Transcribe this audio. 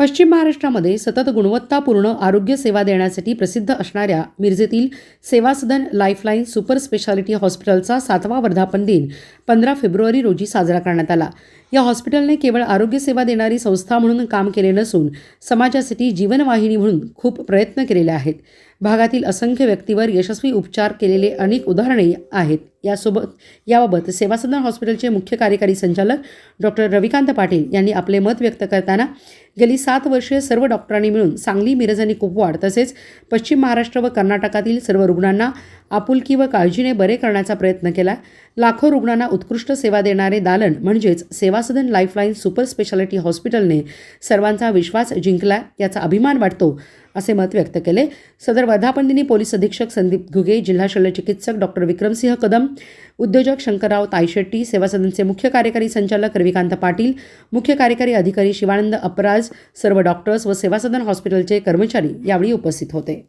पश्चिम महाराष्ट्रामध्ये सतत गुणवत्तापूर्ण आरोग्य सेवा देण्यासाठी प्रसिद्ध असणाऱ्या मिरजेतील सेवा सदन लाईफलाईन सुपर स्पेशालिटी हॉस्पिटलचा सातवा वर्धापन दिन पंधरा फेब्रुवारी रोजी साजरा करण्यात आला. या हॉस्पिटलने केवळ आरोग्यसेवा देणारी संस्था म्हणून काम केले नसून समाजासाठी जीवनवाहिनी म्हणून खूप प्रयत्न केलेले आहेत. भागातील असंख्य व्यक्तीवर यशस्वी उपचार केलेले अनेक उदाहरणे आहेत. यासोबत याबाबत सेवासदन हॉस्पिटलचे मुख्य कार्यकारी संचालक डॉक्टर रविकांत पाटील यांनी आपले मत व्यक्त करताना गेली सात वर्षे सर्व डॉक्टरांनी मिळून सांगली मिरज आणि कुपवाड तसेच पश्चिम महाराष्ट्र व कर्नाटकातील सर्व रुग्णांना आपुलकी व काळजीने बरे करण्याचा प्रयत्न केला. लाखो रुग्णांना उत्कृष्ट सेवा देणारे दालन म्हणजेच Seva Sadan lifeline super speciality हॉस्पिटलने सर्वांचा विश्वास जिंकला याचा अभिमान वाटतो असे मत व्यक्त केले. सदर वर्धापनदिनी पोलीस अधीक्षक संदीप घुगे जिल्हा शल्यचिकित्सक डॉक्टर विक्रमसिंह कदम उद्योजक शंकरराव तायशेट्टी सेवा सदनचे मुख्य कार्यकारी संचालक रविकांत पाटील मुख्य कार्यकारी अधिकारी शिवानंद अपराज सर्व डॉक्टर्स व सेवा सदन हॉस्पिटलचे कर्मचारी यावेळी उपस्थित होते.